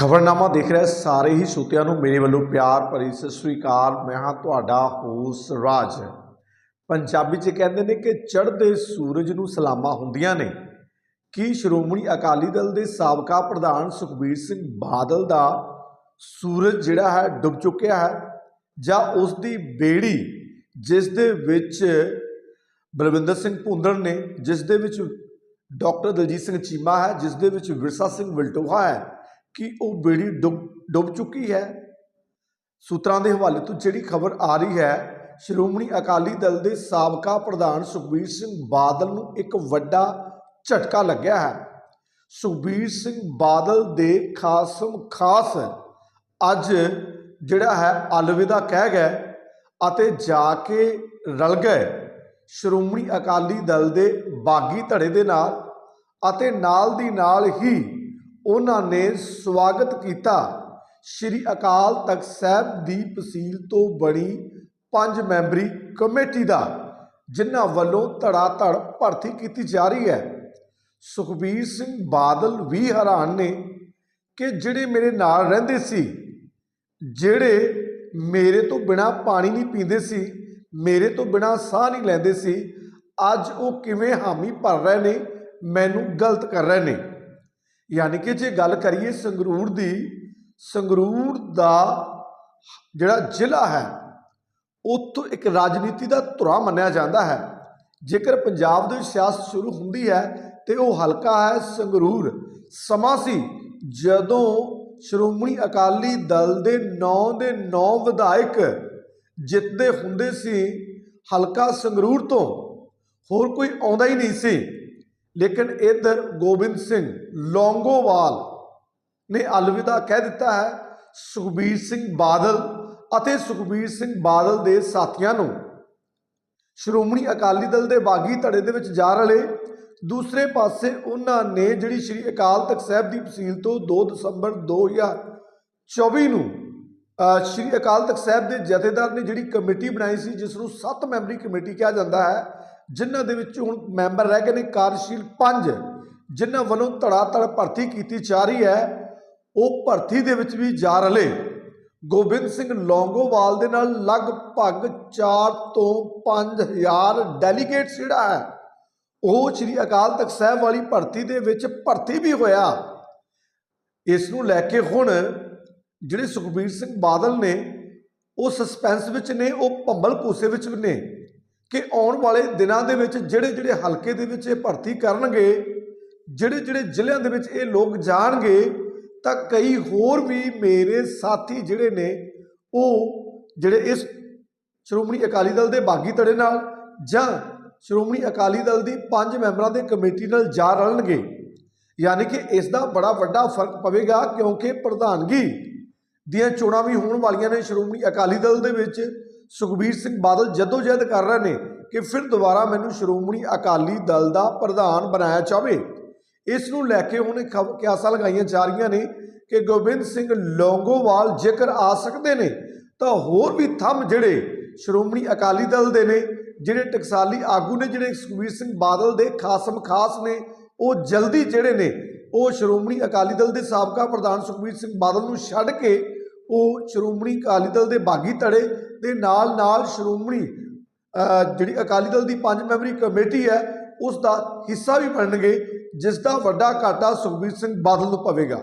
ਖਬਰਨਾਮਾ ਦੇਖ ਰਹੇ ਸਾਰੇ ਹੀ ਸਰੋਤਿਆਂ ਨੂੰ ਮੇਰੇ ਵੱਲੋਂ ਪਿਆਰ ਭਰੀ ਸਤਿ ਸ੍ਰੀ ਅਕਾਲ। ਮੈਂ ਹਾਂ ਤੁਹਾਡਾ ਹੋਸ ਰਾਜ। ਪੰਜਾਬੀ 'ਚ ਕਹਿੰਦੇ ਨੇ ਕਿ ਚੜ੍ਹਦੇ ਸੂਰਜ ਨੂੰ ਸਲਾਮਾਂ ਹੁੰਦੀਆਂ ਨੇ। ਕੀ ਸ਼੍ਰੋਮਣੀ ਅਕਾਲੀ ਦਲ ਦੇ ਸਾਬਕਾ ਪ੍ਰਧਾਨ ਸੁਖਬੀਰ ਸਿੰਘ ਬਾਦਲ ਦਾ ਸੂਰਜ ਜਿਹੜਾ ਹੈ, ਡੁੱਬ ਚੁੱਕਿਆ ਹੈ ਜਾਂ ਉਸ ਦੀ ਬੇੜੀ ਜਿਸ ਦੇ ਵਿੱਚ ਬਲਵਿੰਦਰ ਸਿੰਘ ਭੁੰਦੜ ਨੇ, ਜਿਸ ਦੇ ਵਿੱਚ ਡਾਕਟਰ ਦਲਜੀਤ ਸਿੰਘ ਚੀਮਾ ਹੈ, ਜਿਸ ਦੇ ਵਿੱਚ ਵਿਰਸਾ ਸਿੰਘ ਵਿਲਟੋਹਾ ਹੈ ਕਿ ਉਹ ਬੇੜੀ ਡੁੱਬ ਡੁੱਬ ਚੁੱਕੀ ਹੈ। ਸੂਤਰਾਂ ਦੇ ਹਵਾਲੇ ਤੋਂ ਜਿਹੜੀ ਖਬਰ ਆ ਰਹੀ ਹੈ, ਸ਼੍ਰੋਮਣੀ ਅਕਾਲੀ ਦਲ ਦੇ ਸਾਬਕਾ ਪ੍ਰਧਾਨ ਸੁਖਬੀਰ ਸਿੰਘ ਬਾਦਲ ਨੂੰ ਇੱਕ ਵੱਡਾ ਝਟਕਾ ਲੱਗਿਆ ਹੈ। ਸੁਖਬੀਰ ਸਿੰਘ ਬਾਦਲ ਦੇ ਖਾਸਮ ਖਾਸ ਅੱਜ ਜਿਹੜਾ ਹੈ ਅਲਵਿਦਾ ਕਹਿ ਗਏ ਅਤੇ ਜਾ ਕੇ ਰਲ ਗਏ। ਸ਼੍ਰੋਮਣੀ ਅਕਾਲੀ ਦਲ ਦੇ ਬਾਗੀ ਧੜੇ ਦੇ ਨਾਲ ਅਤੇ ਨਾਲ ਦੀ ਨਾਲ ਹੀ ਉਹਨਾਂ ਨੇ ਸਵਾਗਤ ਕੀਤਾ। ਸ਼੍ਰੀ ਅਕਾਲ ਤਖਤ ਸਾਹਿਬ ਦੀ ਤਹਿਸੀਲ ਤੋਂ ਬਣੀ ਪੰਜ ਮੈਂਬਰੀ ਕਮੇਟੀ ਦਾ, ਜਿਨ੍ਹਾਂ ਵੱਲੋਂ ਧੜਾ ਧੜ ਭਰਤੀ ਕੀਤੀ ਜਾ ਰਹੀ ਹੈ। ਸੁਖਬੀਰ ਸਿੰਘ ਬਾਦਲ ਵੀ ਹੈਰਾਨ ਨੇ ਕਿ ਜਿਹੜੇ ਮੇਰੇ ਨਾਲ ਰਹਿੰਦੇ ਸੀ, ਜਿਹੜੇ ਮੇਰੇ ਤੋਂ ਬਿਨਾ ਪਾਣੀ ਨਹੀਂ ਪੀਂਦੇ ਸੀ, ਮੇਰੇ ਤੋਂ ਬਿਨਾ ਸਾਹ ਨਹੀਂ ਲੈਂਦੇ ਸੀ, ਅੱਜ ਉਹ ਕਿਵੇਂ ਹਾਮੀ ਭਰ ਰਹੇ ਨੇ, ਮੈਨੂੰ ਗਲਤ ਕਰ ਰਹੇ ਨੇ। ਯਾਨੀ ਕਿ ਜੇ ਗੱਲ ਕਰੀਏ ਸੰਗਰੂਰ ਦੀ, ਸੰਗਰੂਰ ਦਾ ਜਿਹੜਾ ਜ਼ਿਲ੍ਹਾ ਹੈ, ਉੱਥੋਂ ਇੱਕ ਰਾਜਨੀਤੀ ਦਾ ਧੁਰਾ ਮੰਨਿਆ ਜਾਂਦਾ ਹੈ। ਜੇਕਰ ਪੰਜਾਬ ਦੇ ਵਿੱਚ ਸਿਆਸਤ ਸ਼ੁਰੂ ਹੁੰਦੀ ਹੈ ਤੇ ਉਹ ਹਲਕਾ ਹੈ ਸੰਗਰੂਰ। ਸਮਾਂ ਸੀ ਜਦੋਂ ਸ਼੍ਰੋਮਣੀ ਅਕਾਲੀ ਦਲ ਦੇ 9 ਦੇ 9 ਵਿਧਾਇਕ ਜਿੱਤਦੇ ਹੁੰਦੇ ਸੀ ਹਲਕਾ ਸੰਗਰੂਰ ਤੋਂ। ਹੋਰ ਕੋਈ ਆਉਂਦਾ ਹੀ ਨਹੀਂ ਸੀ। ਲੇਕਿਨ ਇਧਰ ਗੋਬਿੰਦ ਸਿੰਘ ਲੌਂਗੋਵਾਲ ਨੇ ਅਲਵਿਦਾ ਕਹਿ ਦਿੱਤਾ ਹੈ, ਸੁਖਬੀਰ ਸਿੰਘ ਬਾਦਲ ਅਤੇ ਸੁਖਬੀਰ ਸਿੰਘ ਬਾਦਲ ਦੇ ਸਾਥੀਆਂ ਨੂੰ। ਸ਼੍ਰੋਮਣੀ ਅਕਾਲੀ ਦਲ ਦੇ ਬਾਗੀ ਧੜੇ ਦੇ ਵਿੱਚ ਜਾ ਰਲੇ। ਦੂਸਰੇ ਪਾਸੇ ਉਹਨਾਂ ਨੇ ਜਿਹੜੀ ਸ਼੍ਰੀ ਅਕਾਲ ਤਖਤ ਸਾਹਿਬ ਦੀ ਤਹਿਸੀਲ ਤੋਂ 2 ਦਸੰਬਰ 2024 ਨੂੰ ਸ਼੍ਰੀ ਅਕਾਲ ਤਖਤ ਸਾਹਿਬ ਦੇ ਜਥੇਦਾਰ ਨੇ ਜਿਹੜੀ ਕਮੇਟੀ ਬਣਾਈ ਸੀ ਜਿਸ ਨੂੰ 7 ਮੈਂਬਰੀ ਕਮੇਟੀ ਕਿਹਾ ਜਾਂਦਾ ਹੈ ਜਿਨ੍ਹਾਂ ਦੇ ਵਿੱਚ ਹੁਣ ਮੈਂਬਰ ਰਹਿ ਗਏ ਨੇ ਕਾਰਜਸ਼ੀਲ 5 ਜਿਨ੍ਹਾਂ ਵੱਲੋਂ ਧੜਾ ਧੜ ਭਰਤੀ ਕੀਤੀ ਜਾ ਰਹੀ ਹੈ, ਉਹ ਭਰਤੀ ਦੇ ਵਿੱਚ ਵੀ ਜਾ ਰਲੇ। ਗੋਬਿੰਦ ਸਿੰਘ ਲੌਂਗੋਵਾਲ ਦੇ ਨਾਲ ਲਗਭਗ 4 ਤੋਂ 5000 ਡੈਲੀਗੇਟਸ ਜਿਹੜਾ ਹੈ, ਉਹ ਸ੍ਰੀ ਅਕਾਲ ਤਖਤ ਸਾਹਿਬ ਵਾਲੀ ਭਰਤੀ ਦੇ ਵਿੱਚ ਭਰਤੀ ਵੀ ਹੋਇਆ। ਇਸ ਨੂੰ ਲੈ ਕੇ ਹੁਣ ਜਿਹੜੇ ਸੁਖਬੀਰ ਸਿੰਘ ਬਾਦਲ ਨੇ, ਉਹ ਸਸਪੈਂਸ ਵਿੱਚ ਨੇ, ਉਹ ਭੰਬਲ ਭੂਸੇ ਵਿੱਚ ਵੀ ਨੇ। ਕਿ ਆਉਣ ਵਾਲੇ ਦਿਨਾਂ ਦੇ ਵਿੱਚ ਜਿਹੜੇ ਜਿਹੜੇ ਹਲਕੇ ਦੇ ਵਿੱਚ ਇਹ ਭਰਤੀ ਕਰਨਗੇ, ਜਿਹੜੇ ਜਿਹੜੇ ਜ਼ਿਲ੍ਹਿਆਂ ਦੇ ਵਿੱਚ ਇਹ ਲੋਕ ਜਾਣਗੇ, ਤਾਂ ਕਈ ਹੋਰ ਵੀ ਮੇਰੇ ਸਾਥੀ ਜਿਹੜੇ ਨੇ, ਉਹ ਜਿਹੜੇ ਇਸ ਸ਼੍ਰੋਮਣੀ ਅਕਾਲੀ ਦਲ ਦੇ ਬਾਗੀ ਧੜੇ ਨਾਲ ਜਾਂ ਸ਼੍ਰੋਮਣੀ ਅਕਾਲੀ ਦਲ ਦੀ ਪੰਜ ਮੈਂਬਰਾਂ ਦੇ ਕਮੇਟੀ ਨਾਲ ਜਾ ਰਲਣਗੇ। ਯਾਨੀ ਕਿ ਇਸ ਦਾ ਬੜਾ ਵੱਡਾ ਫ਼ਰਕ ਪਵੇਗਾ ਕਿਉਂਕਿ ਪ੍ਰਧਾਨਗੀ ਦੀਆਂ ਚੋਣਾਂ ਵੀ ਹੋਣ ਵਾਲੀਆਂ ਨੇ ਸ਼੍ਰੋਮਣੀ ਅਕਾਲੀ ਦਲ ਦੇ ਵਿੱਚ। ਸੁਖਬੀਰ ਸਿੰਘ ਬਾਦਲ ਜਦੋਜਹਿਦ ਕਰ ਰਹੇ ਨੇ ਕਿ ਫਿਰ ਦੁਬਾਰਾ ਮੈਨੂੰ ਸ਼੍ਰੋਮਣੀ ਅਕਾਲੀ ਦਲ ਦਾ ਪ੍ਰਧਾਨ ਬਣਾਇਆ ਜਾਵੇ, ਇਸ ਨੂੰ ਲੈ ਕੇ ਹੁਣ ਖਬ- ਕਿਆਸਾਂ ਲਗਾਈਆਂ ਜਾ ਰਹੀਆਂ ਨੇ ਕਿ ਗੋਬਿੰਦ ਸਿੰਘ ਲੌਂਗੋਵਾਲ ਜੇਕਰ ਆ ਸਕਦੇ ਨੇ, ਤਾਂ ਹੋਰ ਵੀ ਥੰਮ ਜਿਹੜੇ ਸ਼੍ਰੋਮਣੀ ਅਕਾਲੀ ਦਲ ਦੇ ਨੇ, ਜਿਹੜੇ ਟਕਸਾਲੀ ਆਗੂ ਨੇ, ਜਿਹੜੇ ਸੁਖਬੀਰ ਸਿੰਘ ਬਾਦਲ ਦੇ ਖਾਸਮ ਖਾਸ ਨੇ, ਉਹ ਜਲਦੀ ਜਿਹੜੇ ਨੇ, ਉਹ ਸ਼੍ਰੋਮਣੀ ਅਕਾਲੀ ਦਲ ਦੇ ਸਾਬਕਾ ਪ੍ਰਧਾਨ ਸੁਖਬੀਰ ਸਿੰਘ ਬਾਦਲ ਨੂੰ ਛੱਡ ਕੇ ਉਹ ਸ਼੍ਰੋਮਣੀ ਅਕਾਲੀ ਦਲ ਦੇ ਬਾਗੀ ਧੜੇ ਦੇ ਨਾਲ ਨਾਲ ਸ਼੍ਰੋਮਣੀ ਜਿਹੜੀ ਅਕਾਲੀ ਦਲ ਦੀ ਪੰਜ ਮੈਂਬਰੀ ਕਮੇਟੀ ਹੈ ਉਸ ਦਾ ਹਿੱਸਾ ਵੀ ਬਣਨਗੇ ਜਿਸ ਦਾ ਵੱਡਾ ਘਾਟਾ ਸੁਖਬੀਰ ਸਿੰਘ ਬਾਦਲ ਨੂੰ ਪਵੇਗਾ।